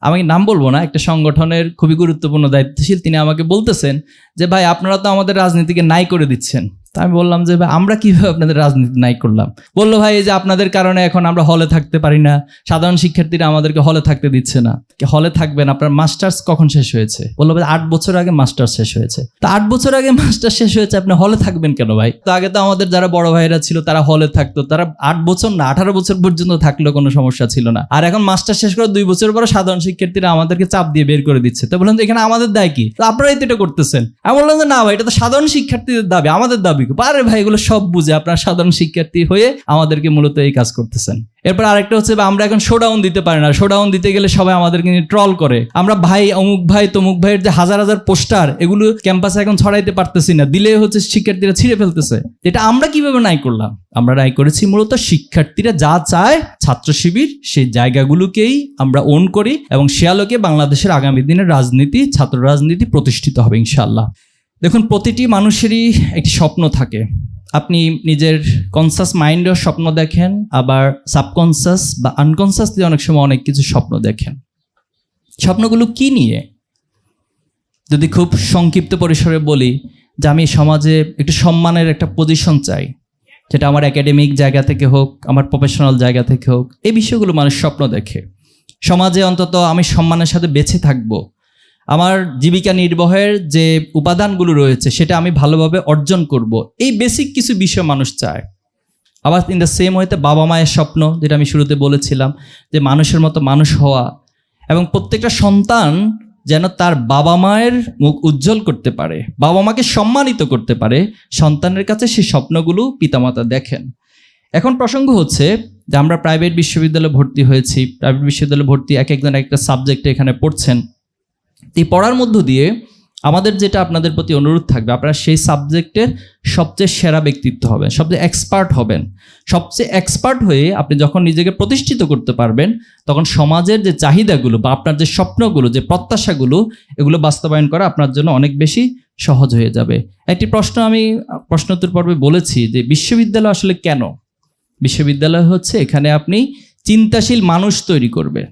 আমি নাম বলব না, একটা সংগঠনের খুবই গুরুত্বপূর্ণ দায়িত্বশীল, তিনি আমাকে বলতেছেন যে, ভাই, আপনারা তো আমাদের রাজনীতিকে নাই করে দিচ্ছেন। আমি বললাম যে, ভাই, আমরা কীভাবে আপনাদের রাজনীতি নাই করলাম? বলল, ভাই, এই যে আপনাদের কারণে এখন আমরা হলে থাকতে পারি না। সাধারণ শিক্ষার্থীরা আমাদেরকে হলে থাকতে দিচ্ছে না। হলে থাকবেন? আপনার মাস্টার্স কখন শেষ হয়েছে? বলল, ভাই, আট বছর আগে মাস্টার্স শেষ হয়েছে। তা আট বছর আগে মাস্টার শেষ হয়েছে, আপনি হলে থাকবেন কেন, ভাই? তো আগে তো আমাদের যারা বড় ভাইরা ছিল, তারা হলে থাকতো। তারা আট বছর না, আঠারো বছর পর্যন্ত থাকলেও কোনো সমস্যা ছিল না। আর এখন মাস্টার শেষ করে দুই বছর পরে সাধারণ শিক্ষার্থীরা আমাদেরকে চাপ দিয়ে বের করে দিচ্ছে। তো বললাম এখানে আমাদের দায় কি? তো আপনারাই তো এটা করতেছেন। আমি বললাম যে, না, ভাই, এটা তো সাধারণ শিক্ষার্থীদের দাবি, আমাদের দাবি কি? আরে ভাই, এগুলো সব বুঝে আপনারা সাধারণ শিক্ষার্থী হয়ে আমাদেরকে মূলত এই কাজ করতেছেন। এরপর আরেকটা হচ্ছে আমরা এখন শোডাউন দিতে পারি না। শোডাউন দিতে গেলে সবাই আমাদেরকে নিয়ে ট্রল করে। আমরা ভাই, অমুক ভাই, তমুক ভাইয়ের যে হাজার হাজার পোস্টার, এগুলো ক্যাম্পাসে এখন ছড়াইতে পারতেছি না। দিলে হচ্ছে শিক্ষার্থীরা ছিঁড়ে ফেলতেছে। এটা আমরা কীভাবে নাই করলাম? আমরা নাই করেছি মূলত শিক্ষার্থীরা যা চায়, ছাত্র শিবির, সেই জায়গাগুলোকেই আমরা ওন করি এবং সে আলোকে বাংলাদেশের আগামী দিনের রাজনীতি, ছাত্র রাজনীতি প্রতিষ্ঠিত হবে, ইনশাআল্লাহ। দেখুন, প্রতিটি মানুষেরই একটি স্বপ্ন থাকে। আপনি নিজের কনসাস মাইন্ডেও স্বপ্ন দেখেন, আবার সাবকনসাস বা আনকনসাসলি অনেক সময় অনেক কিছু স্বপ্ন দেখেন। স্বপ্নগুলো কি নিয়ে? যদি খুব সংক্ষিপ্ত পরিসরে বলি যে আমি সমাজে একটু সম্মানের একটা পজিশন চাই যেটা আমার একাডেমিক জায়গা থেকে হোক, আমার প্রফেশনাল জায়গা থেকে হোক, এই বিষয়গুলো মানুষ স্বপ্ন দেখে। সমাজে অন্তত আমি সম্মানের সাথে বেঁচে থাকব। আমার জীবিকা নির্বাহের যে উপাদানগুলো রয়েছে, সেটা আমি ভালোভাবে অর্জন করব। এই বেসিক কিছু বিষয় মানুষ চায়। আবার ইন দ্য সেম ওয়েতে বাবা মায়ের স্বপ্ন, যেটা আমি শুরুতে বলেছিলাম, যে মানুষের মতো মানুষ হওয়া এবং প্রত্যেকটা সন্তান যেন তার বাবা মায়ের মুখ উজ্জ্বল করতে পারে, বাবা মাকে সম্মানিত করতে পারে, সন্তানের কাছে সেই স্বপ্নগুলো পিতামাতা দেখেন। এখন প্রসঙ্গ হচ্ছে যে আমরা প্রাইভেট বিশ্ববিদ্যালয়ে ভর্তি হয়েছি প্রাইভেট বিশ্ববিদ্যালয়ে ভর্তি এক একজন একটা সাবজেক্টে এখানে পড়ছেন। এই পড়ার মধ্য দিয়ে আমাদের যেটা আপনাদের প্রতি অনুরোধ থাকবে, আপনারা সেই সাবজেক্টের সবচেয়ে সেরা ব্যক্তিত্ব হবেন, সবচেয়ে এক্সপার্ট হবেন। সবচেয়ে এক্সপার্ট হয়ে আপনি যখন নিজেকে প্রতিষ্ঠিত করতে পারবেন, তখন সমাজের যে চাহিদাগুলো বা আপনার যে স্বপ্নগুলো, যে প্রত্যাশাগুলো, এগুলো বাস্তবায়ন করা আপনার জন্য অনেক বেশি সহজ হয়ে যাবে। একটি প্রশ্ন আমি, প্রশ্নোত্তর পর্বে বলেছি যে বিশ্ববিদ্যালয় আসলে কেন? বিশ্ববিদ্যালয় হচ্ছে এখানে আপনি চিন্তাশীল মানুষ তৈরি করবে।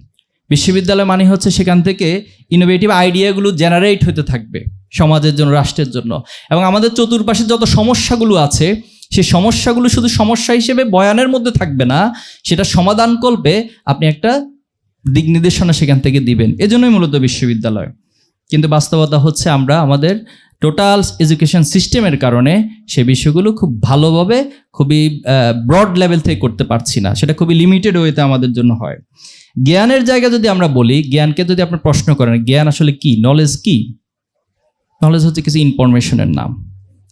বিশ্ববিদ্যালয় মানে হচ্ছে সেখান থেকে ইনোভেটিভ আইডিয়াগুলো জেনারেট হতে থাকবে সমাজের জন্য, রাষ্ট্রের জন্য। এবং আমাদের চতুর্পাশে যত সমস্যাগুলো আছে, সেই সমস্যাগুলো শুধু সমস্যা হিসেবে বয়ানের মধ্যে থাকবে না, সেটা সমাধান করবে আপনি একটা দিক নির্দেশনা সেখান থেকে দিবেন। এজন্যই মূলত বিশ্ববিদ্যালয়। কিন্তু বাস্তবতা হচ্ছে আমরা আমাদের টোটাল এডুকেশন সিস্টেমের কারণে সে বিষয়গুলো খুব ভালোভাবে খুবই ব্রড লেভেল থেকে করতে পারছি না। সেটা খুবই লিমিটেড ওয়েতে আমাদের জন্য হয়। জ্ঞানের জায়গা যদি আমরা বলি, জ্ঞানকে যদি আপনি প্রশ্ন করেন, জ্ঞান আসলে কি? নলেজ কি? নলেজ হচ্ছে কিছু ইনফরমেশনের নাম।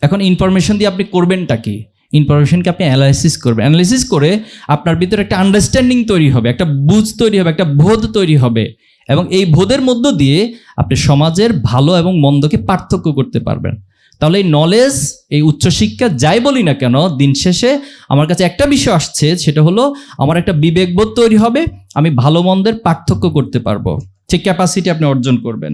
এখন ইনফরমেশন দিয়ে আপনি করবেনটা কি? ইনফরমেশনকে আপনি অ্যানালাইসিস করবেন। অ্যানালাইসিস করে আপনার ভিতরে একটা আন্ডারস্ট্যান্ডিং তৈরি হবে, একটা বুঝ তৈরি হবে, একটা বোধ তৈরি হবে। এবং এই বোধের মধ্য দিয়ে আপনি সমাজের ভালো এবং মন্দকে পার্থক্য করতে পারবেন। তাহলে এই নলেজ এই উচ্চশিক্ষা যাই বলি না কেন, দিন শেষে আমার কাছে একটা বিষয় আসছে, সেটা হলো আমার একটা বিবেকবোধ তৈরি হবে, আমি ভালো মন্দের পার্থক্য করতে পারব। সে ক্যাপাসিটি আপনি অর্জন করবেন।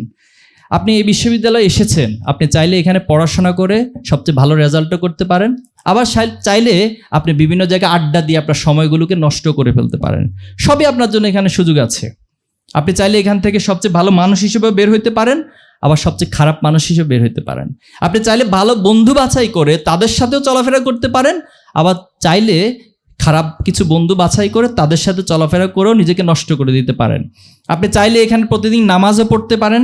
আপনি এই বিশ্ববিদ্যালয়ে এসেছেন, আপনি চাইলে এখানে পড়াশোনা করে সবচেয়ে ভালো রেজাল্টও করতে পারেন। আবার চাইলে আপনি বিভিন্ন জায়গায় আড্ডা দিয়ে আপনার সময়গুলোকে নষ্ট করে ফেলতে পারেন। সবই আপনার জন্য এখানে সুযোগ আছে। আপনি চাইলে এখান থেকে সবচেয়ে ভালো মানুষ হিসেবে বের হইতে পারেন, আবার সবচেয়ে খারাপ মানুষ হিসেবে বের হইতে পারেন। আপনি চাইলে ভালো বন্ধু বাছাই করে তাদের সাথেও চলাফেরা করতে পারেন, আবার চাইলে খারাপ কিছু বন্ধু বাছাই করে তাদের সাথে চলাফেরা করেও নিজেকে নষ্ট করে দিতে পারেন। আপনি চাইলে এখানে প্রতিদিন নামাজও পড়তে পারেন,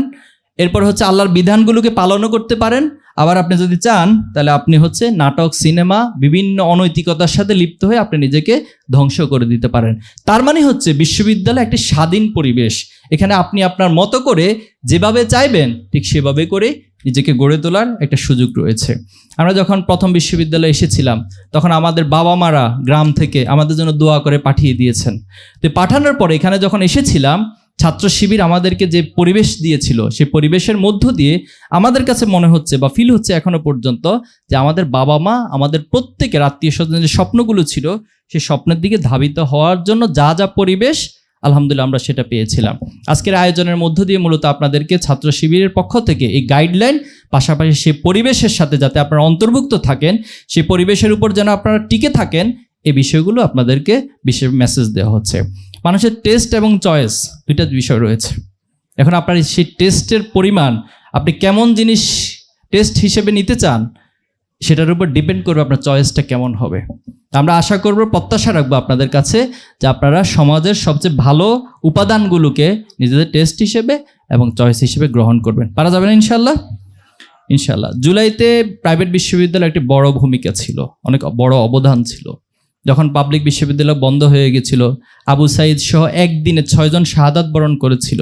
এরপর হচ্ছে আল্লাহর বিধানগুলোকে পালনও করতে পারেন আবার আপনি যদি চান, তাহলে আপনি হচ্ছে নাটক, সিনেমা, বিভিন্ন অনৈতিকতার সাথে লিপ্ত হয়ে আপনি নিজেকে ধ্বংস করে দিতে পারেন। তার মানে হচ্ছে বিশ্ববিদ্যালয় একটি স্বাধীন পরিবেশ। এখানে আপনি আপনার মতো করে যেভাবে চাইবেন, ঠিক সেভাবে করে নিজেকে গড়ে তোলার একটা সুযোগ রয়েছে। আমরা যখন প্রথম বিশ্ববিদ্যালয়ে এসেছিলাম, তখন আমাদের বাবা মারা গ্রাম থেকে আমাদের জন্য দোয়া করে পাঠিয়ে দিয়েছেন। তো পাঠানোর পরে এখানে যখন এসেছিলাম ছাত্র শিবির আমাদেরকে যে পরিবেশ দিয়েছিল, সেই পরিবেশের মধ্য দিয়ে আমাদের কাছে মনে হচ্ছে বা ফিল হচ্ছে এখনও পর্যন্ত যে আমাদের বাবা মা, আমাদের প্রত্যেকের আত্মীয় স্বজনের যে স্বপ্নগুলো ছিল, সেই স্বপ্নের দিকে ধাবিত হওয়ার জন্য যা যা পরিবেশ, আলহামদুলিল্লাহ আমরা সেটা পেয়েছিলাম। আজকের আয়োজনের মধ্য দিয়ে মূলত আপনাদেরকে ছাত্র শিবিরের পক্ষ থেকে এই গাইডলাইন পাশাপাশি সেই পরিবেশের সাথে যাতে আপনারা অন্তর্ভুক্ত থাকেন, সেই পরিবেশের উপর যেন আপনারা টিকে থাকেন, এই বিষয়গুলো আপনাদেরকে বিশেষ মেসেজ দেওয়া হচ্ছে। মানুষের টেস্ট এবং চয়েস দুইটা বিষয় রয়েছে। এখন আপনার সেই টেস্টের পরিমাণ, আপনি কেমন জিনিস টেস্ট হিসেবে নিতে চান, সেটার উপর ডিপেন্ড করবে আপনার চয়েসটা কেমন হবে। আমরা আশা করব, প্রত্যাশা রাখব আপনাদের কাছে যে আপনারা সমাজের সবচেয়ে ভালো উপাদানগুলোকে নিজেদের টেস্ট হিসেবে এবং চয়েস হিসেবে গ্রহণ করবেন। পারা যাবে না ইনশাল্লাহ ইনশাল্লাহ জুলাইতে প্রাইভেট বিশ্ববিদ্যালয় একটি বড় ভূমিকা ছিল, অনেক বড় অবদান ছিল। যখন পাবলিক বিশ্ববিদ্যালয় বন্ধ হয়ে গেছিল, আবু সাইদ সহ একদিনে ছয়জন শাহাদাত বরণ করেছিল।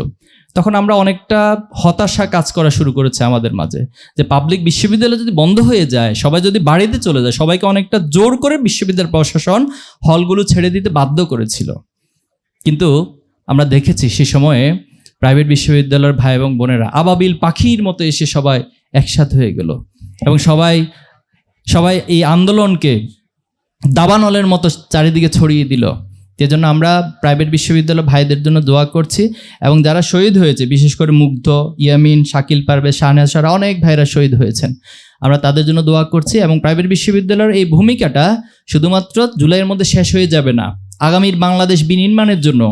তখন আমরা অনেকটা হতাশা কাজ করা শুরু করেছে আমাদের মাঝে, যে পাবলিক বিশ্ববিদ্যালয় যদি বন্ধ হয়ে যায়, সবাই যদি বাড়িতে চলে যায়, সবাইকে অনেকটা জোর করে বিশ্ববিদ্যালয় প্রশাসন হলগুলো ছেড়ে দিতে বাধ্য করেছিল। কিন্তু আমরা দেখেছি সে সময়ে প্রাইভেট বিশ্ববিদ্যালয়ের ভাই এবং বোনেরা আবাবিল পাখির মতো এসে সবাই একসাথ হয়ে গেল এবং সবাই সবাই এই আন্দোলনকে দাবানলের মতো চারিদিকে ছড়িয়ে দিল। জন্য আমরা প্রাইভেট বিশ্ববিদ্যালয় ভাইদের জন্য দোয়া করছি এবং যারা শহীদ হয়েছে, বিশেষ করে মুগ্ধ, ইয়ামিন, শাকিল পারভেজ, শাহনাজ সারা অনেক ভাইরা শহীদ হয়েছেন। আমরা তাদের জন্য দোয়া করছি এবং প্রাইভেট বিশ্ববিদ্যালয়ের এই ভূমিকাটা শুধুমাত্র জুলাইয়ের মধ্যে শেষ হয়ে যাবে না, আগামীর বাংলাদেশ বিনির্মাণের জন্য।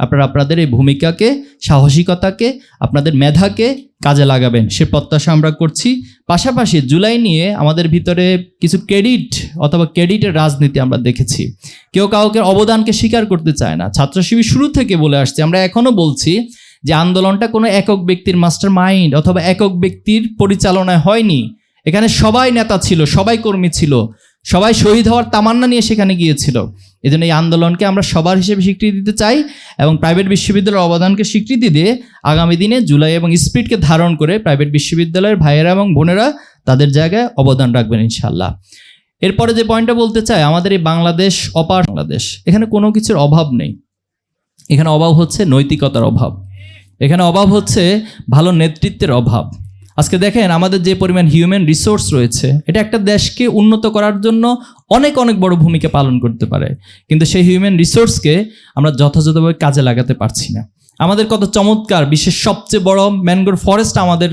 আপনারা, আপনাদের এই ভূমিকাকে, সাহসিকতাকে, আপনাদের মেধাকে কাজে লাগাবেন। সে প্রত্যাশা আমরা করছি। পাশাপাশি জুলাই নিয়ে আমাদের ভিতরে কিছু ক্রেডিট অথবা ক্রেডিটের রাজনীতি আমরা দেখেছি। কেউ কাউকে অবদানকে স্বীকার করতে চায় না। ছাত্র শিবির শুরু থেকে বলে আসছে, আমরা এখনও বলছি যে আন্দোলনটা কোনো একক ব্যক্তির মাস্টার মাইন্ড অথবা একক ব্যক্তির পরিচালনায় হয়নি। এখানে সবাই নেতা ছিল, সবাই কর্মী ছিল, সবাই শহীদ হওয়ার তামান্না নিয়ে সেখানে গিয়েছিল। এই জন্য এই আন্দোলনকে আমরা সবার হিসেবে স্বীকৃতি দিতে চাই এবং প্রাইভেট বিশ্ববিদ্যালয়ের অবদানকে স্বীকৃতি দিয়ে আগামী দিনে জুলাই এবং স্পিডকে ধারণ করে প্রাইভেট বিশ্ববিদ্যালয়ের ভাইয়েরা এবং বোনেরা তাদের জায়গায় অবদান রাখবেন ইনশাল্লাহ এরপরে যে পয়েন্টটা বলতে চাই, আমাদের এই বাংলাদেশ অপার বাংলাদেশ, এখানে কোনো কিছুর অভাব নেই। এখানে অভাব হচ্ছে নৈতিকতার অভাব। এখানে অভাব হচ্ছে ভালো নেতৃত্বের অভাব। আজকে দেখেন আমাদের যে পরিমাণ হিউম্যান রিসোর্স রয়েছে, এটা একটা দেশকে উন্নত করার জন্য অনেক অনেক বড় ভূমিকা পালন করতে পারে। কিন্তু সেই হিউম্যান রিসোর্সকে আমরা যথাযথভাবে কাজে লাগাতে পারছি না। আমাদের কত চমৎকার, বিশ্বের সবচেয়ে বড় ম্যানগ্রোভ ফরেস্ট আমাদের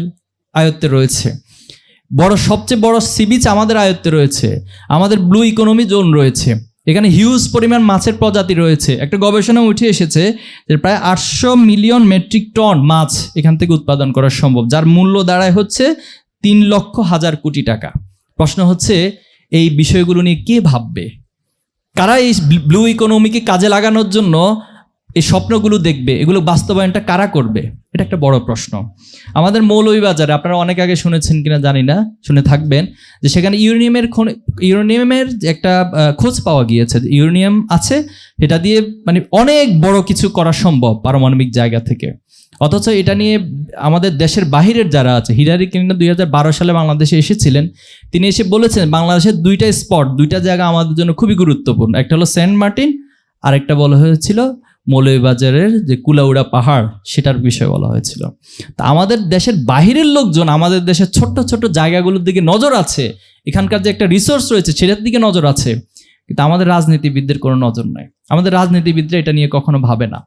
আয়ত্তে রয়েছে। বড়, সবচেয়ে বড় সি বিচ আমাদের আয়ত্তে রয়েছে। আমাদের ব্লু ইকোনমি জোন রয়েছে। এখানে হিউজ পরিমাণ মাছের প্রজাতি রয়েছে। একটা গবেষণা উঠে এসেছে যে প্রায় আটশো মিলিয়ন মেট্রিক টন মাছ এখান থেকে উৎপাদন করা সম্ভব, যার মূল্য দাঁড়ায় হচ্ছে তিন লক্ষ হাজার কোটি টাকা। প্রশ্ন হচ্ছে এই বিষয়গুলো নিয়ে কে ভাববে? কারা এই ব্লু ইকোনমিকে কাজে লাগানোর জন্য এই স্বপ্নগুলো দেখবে? এগুলো বাস্তবায়নটা কারা করবে? এটা একটা বড় প্রশ্ন। আমাদের মৌলভীবাজারে, আপনারা অনেক আগে শুনেছেন কিনা জানি না, শুনে থাকবেন, যে সেখানে ইউরেনিয়ামের ইউরেনিয়ামের যে একটা খোঁজ পাওয়া গিয়েছে ইউরেনিয়াম আছে এটা দিয়ে মানে অনেক বড় কিছু করা সম্ভব পারমাণবিক জায়গা থেকে। অথচ এটা নিয়ে আমাদের দেশের বাহিরের যারা আছে, হিলারি ক্লিন্টন দুই সালে বাংলাদেশে এসেছিলেন, তিনি এসে বলেছেন, বাংলাদেশের দুইটা স্পট, দুইটা জায়গা আমাদের জন্য খুবই গুরুত্বপূর্ণ। একটা হলো সেন্ট মার্টিন, আরেকটা বলা হয়েছিল মৌলভীবাজারের যে কুলাউড়া পাহাড়, সেটার বিষয়ে বলা হয়েছিল। তা আমাদের দেশের বাহিরের লোকজন, আমাদের দেশের ছোট্ট ছোট্ট জায়গাগুলোর দিকে নজর আছে, এখানকার যে একটা রিসোর্স রয়েছে, সেটার দিকে নজর আছে, কিন্তু আমাদের রাজনীতিবিদদের কোনো নজর নাই। আমাদের রাজনীতিবিদরা এটা নিয়ে কখনো ভাবে না।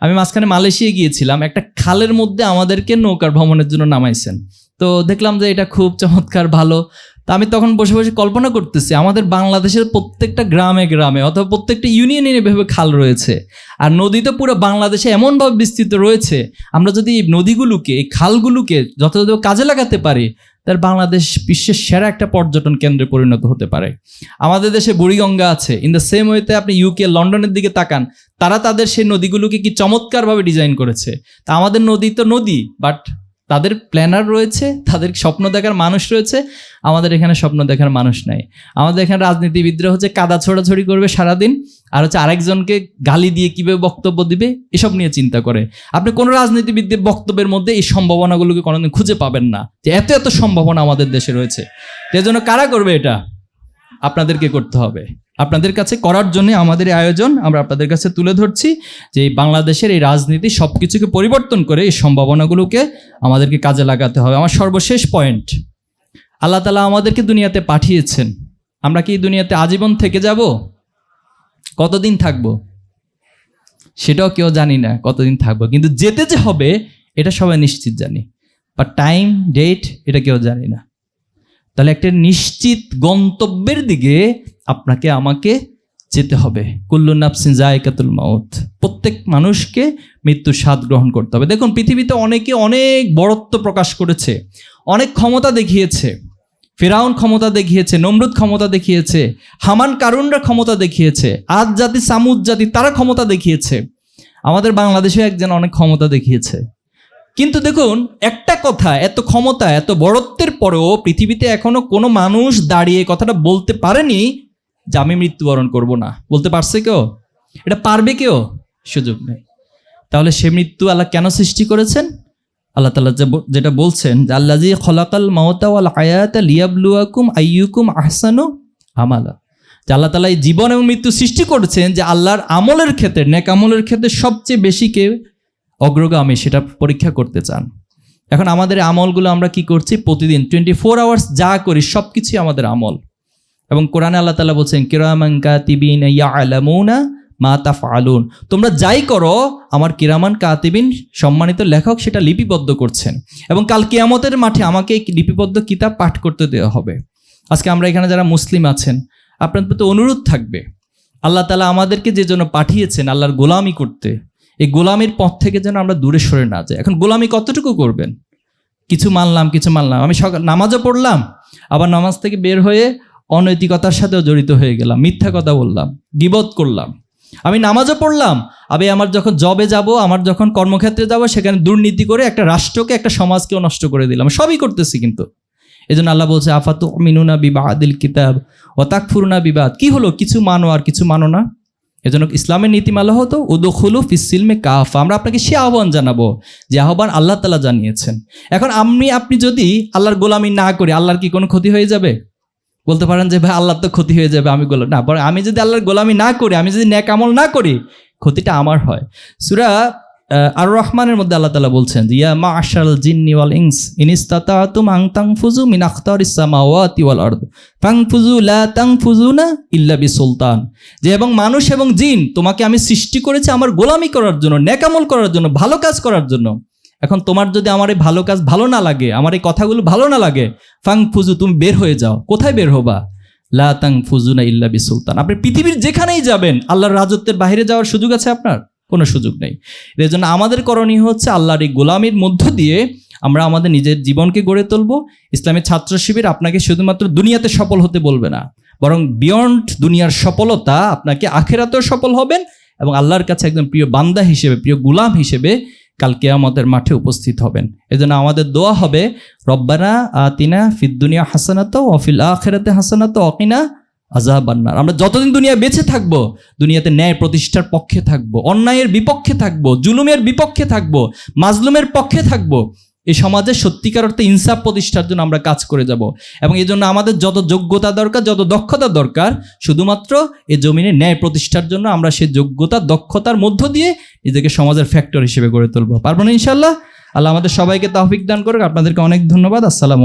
আমি মাঝখানে মালয়েশিয়া গিয়েছিলাম, একটা খালের মধ্যে আমাদেরকে নৌকার ভ্রমণের জন্য নামাইছেন। তো দেখলাম যে এটা খুব চমৎকার, ভালো। তা আমি তখন বসে বসে কল্পনা করতেছি, আমাদের বাংলাদেশের প্রত্যেকটা গ্রামে গ্রামে অথবা প্রত্যেকটা ইউনিয়নে এভাবে খাল রয়েছে, আর নদী তো পুরো বাংলাদেশে এমনভাবে বিস্তৃত রয়েছে, আমরা যদি এই নদীগুলোকে, এই খালগুলোকে যথাযথ কাজে লাগাতে পারি তার বাংলাদেশ বিশ্বের সেরা একটা পর্যটন কেন্দ্রে পরিণত হতে পারে। আমাদের দেশে বুড়িগঙ্গা আছে ইন দ্য সেম ওয়েতে আপনি ইউকে লন্ডনের দিকে তাকান, তারা তাদের সেই নদীগুলোকে কি চমৎকারভাবে ডিজাইন করেছে, তা আমাদের নদী তো নদী বাট তাদের প্ল্যানার রয়েছে, তাদের স্বপ্ন দেখার মানুষ রয়েছে, আমাদের এখানে স্বপ্ন দেখার মানুষ নাই। আমাদের এখানে রাজনীতিবিদরা হচ্ছে কাদা ছোড়াছড়ি করবে সারাদিন, আর হচ্ছে আরেকজনকে গালি দিয়ে কীভাবে বক্তব্য দিবে, এসব নিয়ে চিন্তা করে। আপনি কোনো রাজনীতিবিদদের বক্তব্যের মধ্যে এই সম্ভাবনাগুলোকে কোনোদিন খুঁজে পাবেন না, যে এত এত সম্ভাবনা আমাদের দেশে রয়েছে। জন্য কারা করবে এটা? আপনাদেরকে করতে হবে? আপনাদের কাছে করার জন্য আমাদের আয়োজন আমরা আপনাদের কাছে তুলে ধরছি যে বাংলাদেশের এই রাজনীতি সব কিছুকে পরিবর্তন করে এই সম্ভাবনাগুলোকে আমাদেরকে কাজে লাগাতে হবে। আমার সর্বশেষ পয়েন্ট, আল্লাহ তালা আমাদেরকে দুনিয়াতে পাঠিয়েছেন। আমরা কি দুনিয়াতে আজীবন থেকে যাব? কতদিন থাকব? সেটাও কেউ জানি না কতদিন থাকব। কিন্তু যেতে যে হবে, এটা সবাই নিশ্চিত জানি। বা টাইম ডেট এটা কেউ জানি না। তাহলে একটা নিশ্চিত গন্তব্যের দিকে আপনাকে, আমাকে যেতে হবে। কুল্লু নাফসিন জায়কাতুল মাউত। প্রত্যেক মানুষকে মৃত্যুর স্বাদ গ্রহণ করতে হবে। দেখুন, পৃথিবীতে অনেকে অনেক বড়ত্ব প্রকাশ করেছে। অনেক ক্ষমতা দেখিয়েছে। ফেরাউন ক্ষমতা দেখিয়েছে, নমরুদ ক্ষমতা দেখিয়েছে, হামান কারুনরা ক্ষমতা দেখিয়েছে, আজ জাতি, সামুদ জাতি, তারা ক্ষমতা দেখিয়েছে। আমাদের বাংলাদেশে একজন অনেক ক্ষমতা দেখিয়েছে। কিন্তু দেখুন, একটা কথা, এত ক্ষমতা, এত বড়ত্বের পরেও পৃথিবীতে এখনও কোনো মানুষ দাঁড়িয়ে কথাটা বলতে পারেনি যে আমি মৃত্যুবরণ করব না। বলতে পারছে কেউ? এটা পারবে কেউ? সুযোগ নেই। তাহলে সে মৃত্যু আল্লাহ কেন সৃষ্টি করেছেন? আল্লাহ তালা যেটা বলছেন যে আল্লাহ জি খলাকাল মাওতা ওয়াল আয়াত লিয়াবলুয়াকুম আইয়ুকুম আহসানু আমালা। যে আল্লাহ তালা এই জীবন এবং মৃত্যু সৃষ্টি করেছেন যে আল্লাহর আমলের ক্ষেত্রে, নেক আমলের ক্ষেত্রে সবচেয়ে বেশি কে অগ্রগামী, সেটা পরীক্ষা করতে চান। এখন আমাদের আমলগুলো আমরা কি করছি? প্রতিদিন টোয়েন্টি ফোর আওয়ার্স যা করি সব কিছুই আমাদের আমল। এবং কোরআনে আল্লাহ তালা বলছেন, কিরামান কাতিবিন ইয়ালামুনা মা তাফআলুন। তোমরা যাই করো, আমার কিরামান কাতিবিন সম্মানিত লেখক সেটা লিপিবদ্ধ করছেন। এবং কাল কিয়ামতের মাঠে আমাকে লিপিবদ্ধ কিতাব পাঠ করতে দেওয়া হবে। আজকে আমরা এখানে যারা মুসলিম আছেন আপনার প্রতি অনুরোধ থাকবে, আল্লাহ তালা আমাদেরকে যে জন্য পাঠিয়েছেন আল্লাহর গোলামি করতে, এই গোলামির পথ থেকে যেন আমরা দূরে সরে না যাই। এখন গোলামি কতটুকু করবেন? কিছু মানলাম কিছু মানলাম। আমি সকাল, নামাজও পড়লাম, আবার নামাজ থেকে বের হয়ে অনৈতিকতার সাথেও জড়িত হয়ে গেলাম। মিথ্যা কথা বললাম, গিবত করলাম। আমি নামাজও পড়লাম। আমি আমার যখন জবে যাব, আমার যখন কর্মক্ষেত্রে যাব, সেখানে দুর্নীতি করে একটা রাষ্ট্রকে, একটা সমাজকেও নষ্ট করে দিলাম। সবই করতেছি কিন্তু। এই জন্য আল্লাহ বলছে আফাত মিনুনা বিবাদিল কিতাব ও তাকফুরুনা বিবাদ। কি হলো? কিছু মানো আর কিছু মানো না? এজন্য ইসলামের নীতিমালা হতো, উদুখুলু ফিসিলমে কাফ। আমরা আপনাকে সে আহ্বান জানাব, যে আহ্বান আল্লাহ তালা জানিয়েছেন। এখন আমি, আপনি যদি আল্লাহর গোলামি না করি, আল্লাহর কি কোনো ক্ষতি হয়ে যাবে? বলতে পারেন যে, ভাই, আল্লাহর তো ক্ষতি হয়ে যাবে, আমি গোলাম। না বরং আমি যদি আল্লাহর গোলামি না করি, আমি যদি ন্যাক আমল না করি, ক্ষতিটা আমার হয়। সুরা আর রহমানের মধ্যে আল্লাহ তালা বলছেন ইয়া মা আশাল জিন্নি ওয়াল ইংস ইনিস্তাতাতুম আং তাং ফুজু মিন আখতার ইসামাওয়াতি ওয়াল আরদ ফাং ফুজু লা তাং ফুজু না ইল্লা বি সুলতান যে, এবং মানুষ এবং জিন, তোমাকে আমি সৃষ্টি করেছি আমার গোলামি করার জন্য ন্যাকামল করার জন্য, ভালো কাজ করার জন্য। এখন তোমার যদি আমার এই ভালো কাজ ভালো না লাগে, আমার এই কথাগুলো ভালো না লাগে ফাং ফুজু তুমি বের হয়ে যাও। কোথায় বের হবা? লা তাং ফুজু না ইল্লা বি সুলতান আপনি পৃথিবীর যেখানেই যাবেন, আল্লাহর রাজত্বের বাইরে যাওয়ার সুযোগ আছে আপনার? কোনো সুযোগ নেই। এর জন্য আমাদের করণীয় হচ্ছে আল্লাহর এই গোলামির মধ্য দিয়ে আমরা আমাদের নিজের জীবনকে গড়ে তুলব। ইসলামের ছাত্র শিবির আপনাকে শুধুমাত্র দুনিয়াতে সফল হতে বলবে না, বরং বিয়ন্ড দুনিয়ার সফলতা আপনাকে আখেরাতেও সফল হবেন এবং আল্লাহর কাছে একদম প্রিয় বান্দা হিসেবে, প্রিয় গুলাম হিসেবে কাল আমাদের মাঠে উপস্থিত হবেন। এজন্য আমাদের দোয়া হবে, রব্বানা আতিনা ফিদ্দুনিয়া হাসানাত অফিল আখেরাতে হাসানাত অকিনা আজাহাবান্নার আমরা যতদিন দুনিয়া বেঁচে থাকব, দুনিয়াতে ন্যায় প্রতিষ্ঠার পক্ষে থাকব, অন্যায়ের বিপক্ষে থাকব, জুলুমের বিপক্ষে থাকব, মাজলুমের পক্ষে থাকব এই সমাজে সত্যিকার অর্থে ইনসাফ প্রতিষ্ঠার জন্য আমরা কাজ করে যাব। এবং এই জন্য আমাদের যত যোগ্যতা দরকার, যত দক্ষতা দরকার, শুধুমাত্র এই জমিনে ন্যায় প্রতিষ্ঠার জন্য আমরা সেই যোগ্যতা, দক্ষতার মধ্য দিয়ে নিজেকে সমাজের ফ্যাক্টর হিসেবে গড়ে তুলবো। পারব না ইনশাল্লাহ আল্লাহ আমাদের সবাইকে তাহফিক দান করুক। আপনাদেরকে অনেক ধন্যবাদ। আসসালাম